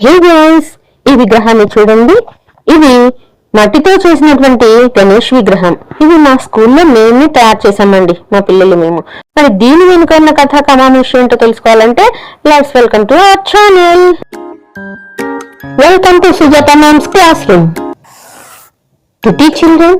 Hey guys ఈ విగ్రహాన్ని చూడండి. ఇది మట్టితో చేసినటువంటి గణేష్ విగ్రహం. ఇది మా స్కూల్లో మేమే తయారు చేసామండి మా పిల్లలు మేము. మరి దీని వెనుక ఉన్న కథ కమామిషి ఏంటో తెలుసుకోవాలంటే let's welcome to our channel welcome to Sujatha ma'am's classroom to teach children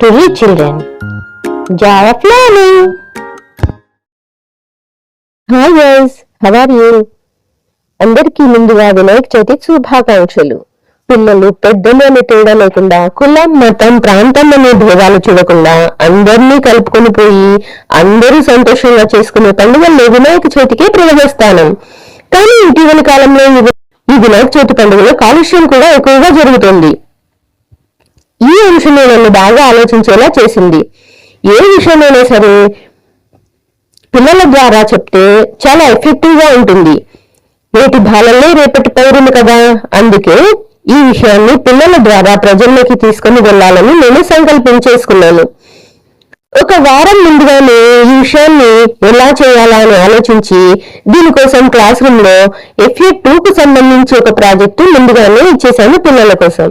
to reach children joy of learning hi guys how are you అందరికీ ముందుగా వినాయక చవితి శుభాకాంక్షలు. పిల్లలు పెద్దలు అనే తేడా లేకుండా కులం మతం ప్రాంతం అనే భేదాలు చూడకుండా అందరినీ కలుపుకొని పోయి అందరూ సంతోషంగా చేసుకునే పండుగల్లో వినాయక చవితికి ప్రవేశస్థానం. కానీ ఇటీవల కాలంలో ఈ ఈ వినాయక చవితి పండుగలో కాలుష్యం కూడా ఎక్కువగా జరుగుతుంది. ఈ అంశమే నన్ను బాగా ఆలోచించేలా చేసింది. ఏ విషయమైనా సరే పిల్లల ద్వారా చెప్తే చాలా ఎఫెక్టివ్గా ఉంటుంది. నేటి బాలలే రేపటి పౌరులు కదా? అందుకే ఈ విషయాన్ని పిల్లల ద్వారా ప్రజల్లోకి తీసుకుని వెళ్ళాలని నేను సంకల్పం చేసుకున్నాను ఒక వారం ముందుగానే ఈ విషయాన్ని ఎలా చేయాలా అని ఆలోచించి దీనికోసం క్లాస్ రూమ్లో ఎఫ్ఏ టూకు సంబంధించి ఒక ప్రాజెక్టు ముందుగానే ఇచ్చేసాను పిల్లల కోసం.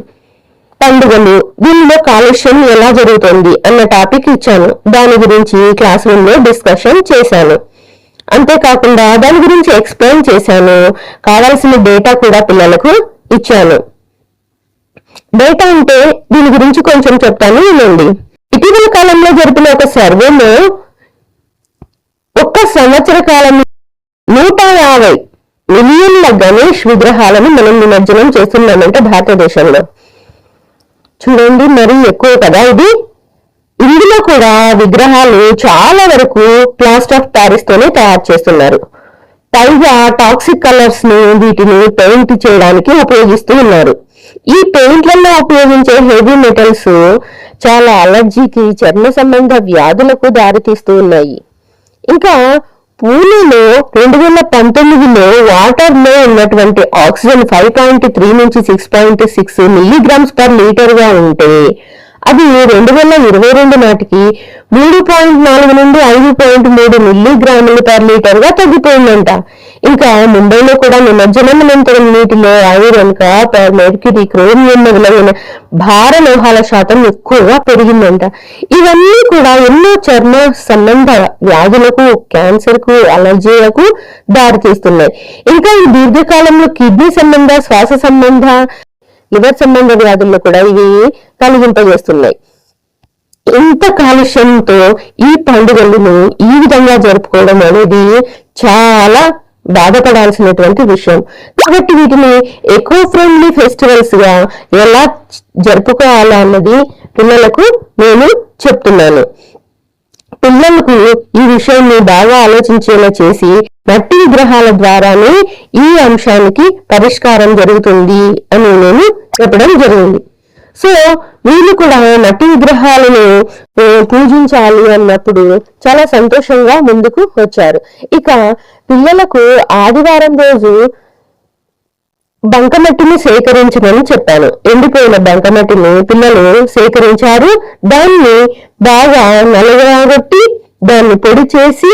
పండుగలు దీనిలో కాలుష్యం ఎలా జరుగుతుంది అన్న టాపిక్ ఇచ్చాను. దాని గురించి క్లాస్ రూమ్లో డిస్కషన్ చేశాను. అంతేకాకుండా దాని గురించి ఎక్స్ప్లెయిన్ చేశాను. కావాల్సిన డేటా కూడా పిల్లలకు ఇచ్చాను. డేటా అంటే దీని గురించి కొంచెం చెప్తాను వినండి. ఇటీవల కాలంలో జరిపిన ఒక సర్వేలో ఒక్క సంవత్సర కాలం నూట యాభై మిలియన్ల గణేష్ విగ్రహాలను మనం నిమజ్జనం చేస్తున్నామంటే భారతదేశంలో. చూడండి మరీ ఎక్కువ కదా ఇది. ఇందులో కూడా విగ్రహాలు చాలా వరకు ప్లాస్టర్ ఆఫ్ ప్యారిస్ తోనే తయారు చేస్తున్నారు. పైగా టాక్సిక్ కలర్స్ని వీటిని పెయింట్ చేయడానికి ఉపయోగిస్తూ ఉన్నారు. ఈ పెయింట్లలో ఉపయోగించే హెవీ మెటల్స్ చాలా అలర్జీకి చర్మ సంబంధ వ్యాధులకు దారితీస్తూ ఉన్నాయి. ఇంకా పూణేలో రెండు వేల పంతొమ్మిదిలో వాటర్లో ఉన్నటువంటి ఆక్సిజన్ ఫైవ్ పాయింట్ త్రీ నుంచి six point six milligrams per లీటర్గా ఉంటే అది రెండు వేల ఇరవై రెండు నాటికి మూడు పాయింట్ నాలుగు నుండి ఐదు పాయింట్ మూడు మిల్లీగ్రాములు పర్ లీటర్గా తగ్గిపోయిందంట. ఇంకా ముంబైలో కూడా నిమజ్జనం అనంతరం నీటిలో ఐరన్ కాపర్ మెర్క్యూరీ క్రోమియం మొదలైన భార లోహాల శాతం ఎక్కువగా పెరిగిందంట. ఇవన్నీ కూడా ఎన్నో చర్మ సంబంధ వ్యాధులకు క్యాన్సర్కు అలర్జీలకు దారితీస్తున్నాయి. ఇంకా ఈ దీర్ఘకాలంలో కిడ్నీ సంబంధ శ్వాస సంబంధ లివర్ సంబంధ వ్యాధుల్లో కూడా ఇవి కలిగింపజేస్తున్నాయి. ఇంత కాలుష్యంతో ఈ పండుగలను ఈ విధంగా జరుపుకోవడం అనేది చాలా బాధపడాల్సినటువంటి విషయం. కాబట్టి వీటిని ఎకో ఫ్రెండ్లీ ఫెస్టివల్స్గా ఎలా జరుపుకోవాలా అన్నది పిల్లలకు నేను చెప్తున్నాను. పిల్లలకు ఈ విషయాన్ని బాగా ఆలోచించేలా చేసి మట్టి విగ్రహాల ద్వారానే ఈ అంశానికి పరిష్కారం జరుగుతుంది అని నేను చెప్పడం జరిగింది. సో వీళ్ళు కూడా మట్టి విగ్రహాలను పూజించాలి అన్నప్పుడు చాలా సంతోషంగా ముందుకు వచ్చారు. ఇక పిల్లలకు ఆదివారం రోజు బంకమట్టిని సేకరించమని చెప్పాను. ఎండిపోయిన బంకమట్టిని పిల్లలు సేకరించారు. దాన్ని బాగా నలగొట్టి దాన్ని పొడి చేసి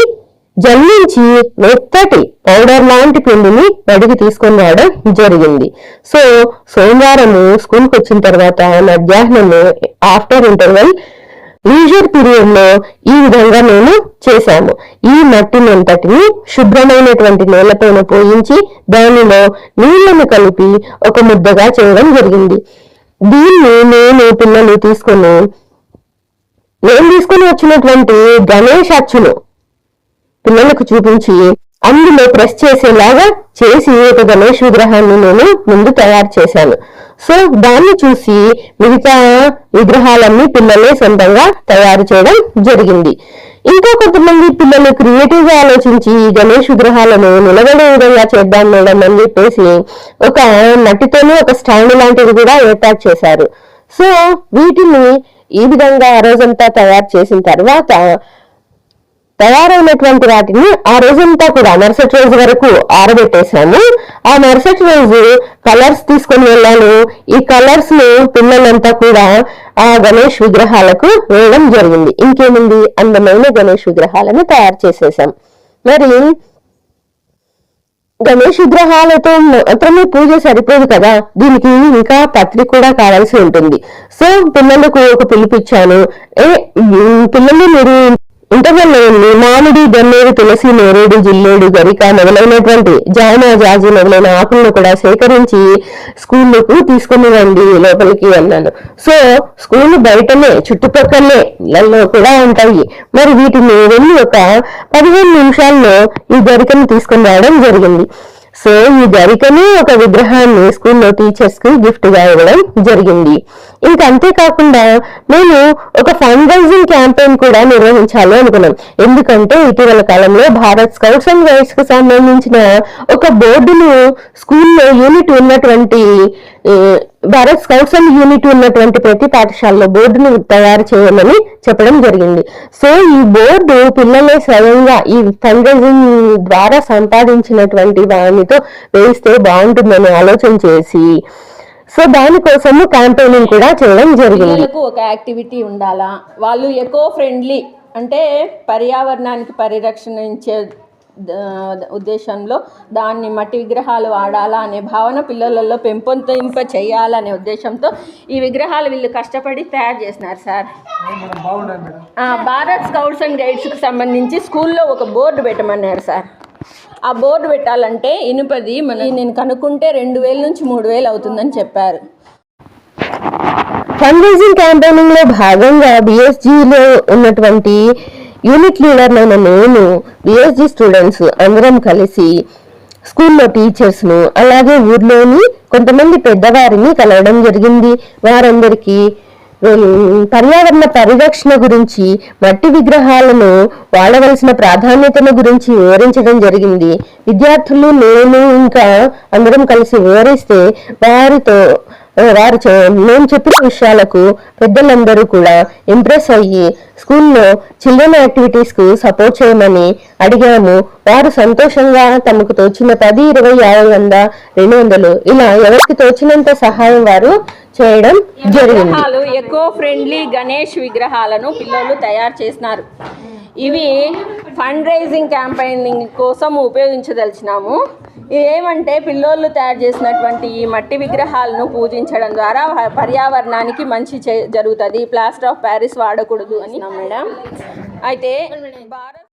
జల్లించి మెత్తటి పౌడర్ లాంటి పిండిని బడికి తీసుకొని రావడం జరిగింది. సో సోమవారము స్కూల్కి వచ్చిన తర్వాత మధ్యాహ్నము ఆఫ్టర్ ఇంటర్వెల్ లీజర్ పీరియడ్లో ఈ విధంగా మేము చేశాము. ఈ మట్టి అంతటిని శుభ్రమైనటువంటి నేలపైన పోయించి దానిలో నీళ్ళను కలిపి ఒక ముద్దగా చేయడం జరిగింది. దీన్ని నేను పిల్లలు తీసుకొని నేను తీసుకొని వచ్చినటువంటి గణేష్ అచ్చును పిల్లలకు చూపించి అందులో ప్రెస్ చేసేలాగా చేసి ఒక గణేష్ విగ్రహాన్ని నేను ముందు తయారు చేశాను. సో దాన్ని చూసి మిగతా విగ్రహాలన్నీ పిల్లలే సొంతంగా తయారు చేయడం జరిగింది. ఇంకా కొంతమంది పిల్లలు క్రియేటివ్గా ఆలోచించి ఈ గణేష్ విగ్రహాలను నిలబడే విధంగా చేద్దాం మేడం అని చెప్పేసి ఒక నటితోనే ఒక స్టాండ్ లాంటిది కూడా ఏర్పాటు చేశారు. సో వీటిని ఈ విధంగా ఆ రోజంతా తయారు చేసిన తర్వాత తయారైనటువంటి వాటిని ఆ రోజంతా కూడా మరుసటి రోజు వరకు ఆరబెట్టేశాను. ఆ మరుసటి రోజు కలర్స్ తీసుకొని వెళ్ళాను. ఈ కలర్స్ను పిల్లలంతా కూడా ఆ గణేష్ విగ్రహాలకు వేయడం జరిగింది. ఇంకేముంది? అందమైన గణేష్ విగ్రహాలను తయారు చేసేసాం మరి గణేష్ విగ్రహాలతో మాత్రమే పూజ సరిపోదు కదా? దీనికి ఇంకా పత్రిక కూడా కావాల్సి ఉంటుంది. సో పిల్లలకు ఒక పిలిపిచ్చాను ఏ పిల్లలు మీరు ఇంటర్వెల్ మామిడి గన్నేరు తులసి నేరేడు జిల్లేడు గరిక మొదలైనటువంటి జామ జాజి మొదలైన ఆకులను కూడా సేకరించి స్కూళ్ళకు తీసుకుని రండి లోపలికి అన్నాను. సో స్కూల్ బయటనే చుట్టుపక్కలే ఇళ్ళలో కూడా ఉంటాయి. మరి వీటిని వెళ్ళి ఒక పదిహేను నిమిషాల్లో ఈ గరికను తీసుకుని రావడం జరిగింది. సో ఈ గరికని ఒక విగ్రహాన్ని స్కూల్లో టీచర్స్కి గిఫ్ట్గా ఇవ్వడం జరిగింది. ఇంకా అంతేకాకుండా మేము ఒక ఫండ్ రైజింగ్ క్యాంపెయిన్ కూడా నిర్వహించాలి అనుకున్నాం. ఎందుకంటే ఇటీవల కాలంలో భారత్ స్కౌట్స్ అండ్ గైడ్స్కు సంబంధించిన ఒక బోర్డును స్కూల్లో యూనిట్ ఉన్నటువంటి భారత్ స్కౌట్స్ అండ్ యూనిట్ ఉన్నటువంటి ప్రతి పాఠశాలలో బోర్డును తయారు చేయమని చెప్పడం జరిగింది. సో ఈ బోర్డు పిల్లలే స్వయంగా ఈ ఫండ్ రైజింగ్ ద్వారా సంపాదించినటువంటి దానితో వేయిస్తే బాగుంటుందని ఆలోచన చేసి సో దానికోసము క్యాంపెయినింగ్ కూడా చేయడం జరిగింది. ఒక యాక్టివిటీ ఉండాలా? వాళ్ళు ఎకో ఫ్రెండ్లీ అంటే పర్యావరణానికి పరిరక్షణించే ఉద్దేశంలో దాన్ని మట్టి విగ్రహాలు వాడాలా అనే భావన పిల్లలలో పెంపొందింప చేయాలనే ఉద్దేశంతో ఈ విగ్రహాలు వీళ్ళు కష్టపడి తయారు చేసినారు సార్. ఆ, భారత్ స్కౌట్స్ అండ్ గైడ్స్కి సంబంధించి స్కూల్లో ఒక బోర్డు పెట్టమన్నారు సార్. ఆ బోర్డు పెట్టాలంటే ఇనుపది మన నేను కనుక్కుంటే రెండు వేల నుంచి మూడు వేలు అవుతుందని చెప్పారు. ఫండ్ రైజింగ్ క్యాంపెయినింగ్లో భాగంగా BSG లో ఉన్నటువంటి యూనిట్ లీడర్నైన నేను బిఎస్జి స్టూడెంట్స్ అందరం కలిసి స్కూల్లో టీచర్స్ను అలాగే ఊర్లోని కొంతమంది పెద్దవారిని కలవడం జరిగింది. వారందరికీ పర్యావరణ పరిరక్షణ గురించి మట్టి విగ్రహాలను వాడవలసిన ప్రాధాన్యతను గురించి వివరించడం జరిగింది. విద్యార్థులు నేను ఇంకా అందరం కలిసి వివరిస్తే వారితో వారు మేము చెప్పిన విషయాలకు పెద్దలందరూ కూడా ఇంప్రెస్ అయ్యి స్కూల్లో చిల్డ్రన్ యాక్టివిటీస్కు సపోర్ట్ చేయమని అడిగాము. వారు సంతోషంగా తమకు తోచిన పది ఇరవై యాభై వంద రెండు వందలు ఇలా ఎవరికి తోచినంత సహాయం వారు చేయడం జరిగింది. ఎకో ఫ్రెండ్లీ గణేష్ విగ్రహాలను పిల్లలు తయారు చేసినారు. ఇవి ఫండ్ రైజింగ్ క్యాంపెయినింగ్ కోసం ఉపయోగించదలిచినాము. ఏమంటే పిల్లోళ్ళు తయారు చేసినటువంటి ఈ మట్టి విగ్రహాలను పూజించడం ద్వారా పర్యావరణానికి మంచి చే- జరుగుతుంది. ప్లాస్టర్ ఆఫ్ ప్యారిస్ వాడకూడదు అని. మేడం. అయితే భారత్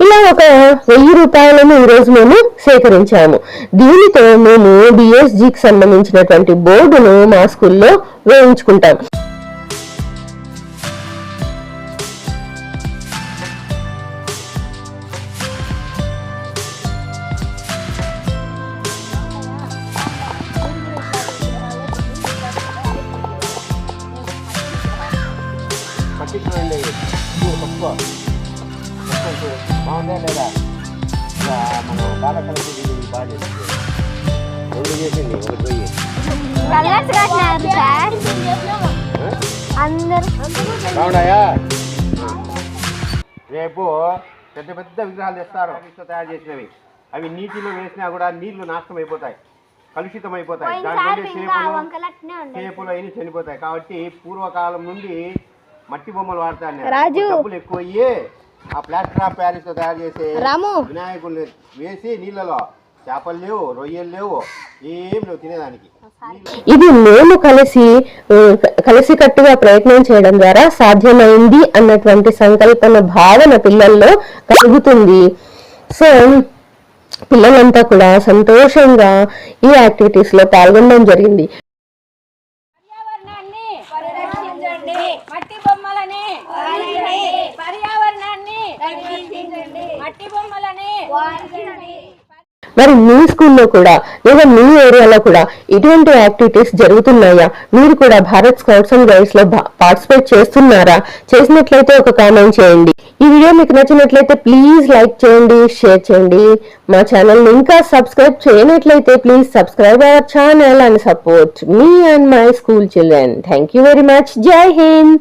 ఇలా ఒక వెయ్యి రూపాయలను ఈ రోజు మేము సేకరించాము. దీనితో మేము బిఎస్జికి సంబంధించినటువంటి బోర్డును మా స్కూల్లో వేయించుకుంటాం. పట్టించుకోండి తక్కువ బాగుందా లేదా ఇంకా మన బాలకలకి బాగా చేసింది రెండు చేసింది ఒకటి పోయి కలర్స్ కట్టినారు సార్ అందరు బాగున్నాయా రేపు పెద్ద పెద్ద విగ్రహాలు తెస్తారు. తయారు చేసినవి. అవి నీటిలో వేసినా కూడా నీళ్ళు నాశనం అయిపోతాయి. కలుషితం అయిపోతాయి. ఇంకా చేపలు చేపలు అయినా చనిపోతాయి. కాబట్టి పూర్వకాలం నుండి మట్టి బొమ్మలు వాడతాను రాజు. డబ్బులు ఎక్కువ అయ్యి ఆ ప్లాస్టర్ ఆఫ్ ప్యారిస్తో తయారు చేసే రాము. వినాయకుడిని వేసి నీళ్ళలో చేపలు లేవు రొయ్యలు లేవు ఏం లేవు తినేదానికి ఇది మేము కలిసి కలిసి కట్టుగా ప్రయత్నం చేయడం ద్వారా సాధ్యమైంది అన్నటువంటి సంకల్పన భావన పిల్లల్లో కలుగుతుంది సో పిల్లలంతా కూడా సంతోషంగా ఈ యాక్టివిటీస్లో పాల్గొనడం జరిగింది మరి మీ స్కూల్లో కూడా లేదా మీ ఏరియాలో కూడా ఇటువంటి యాక్టివిటీస్ జరుగుతున్నాయా? మీరు కూడా భారత్ స్కౌట్స్ అండ్ గైడ్స్లో పార్టిసిపేట్ చేస్తున్నారా? చేసినట్లయితే ఒక కామెంట్ చేయండి. ఈ వీడియో మీకు నచ్చినట్లయితే ప్లీజ్ లైక్ చేయండి షేర్ చేయండి. మా ఛానల్ని ఇంకా subscribe చేయనట్లయితే please subscribe our channel and support me and my school children. Thank you very much. Jai Hind.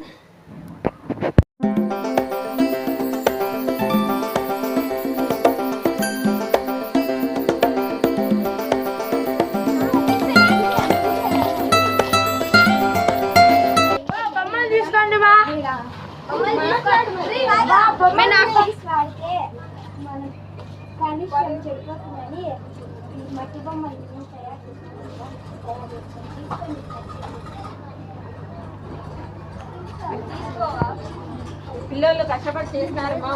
పిల్లలు కష్టపడి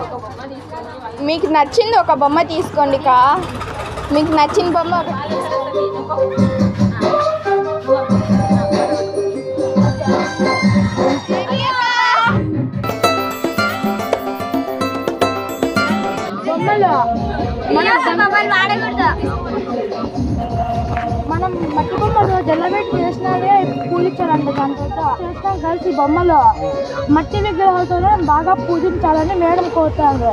ఒక బొమ్మ మీకు నచ్చింది ఒక బొమ్మ తీసుకోండి కా. మీకు నచ్చిన బొమ్మ మనం మట్టి బొమ్మలు జల్లబెట్టి చేసినవే పూజించాలంట దాంతో చేస్తాం కలిసి బొమ్మలు. మట్టి విగ్రహాలతోనే బాగా పూజించాలని మేడం కోరుతారు.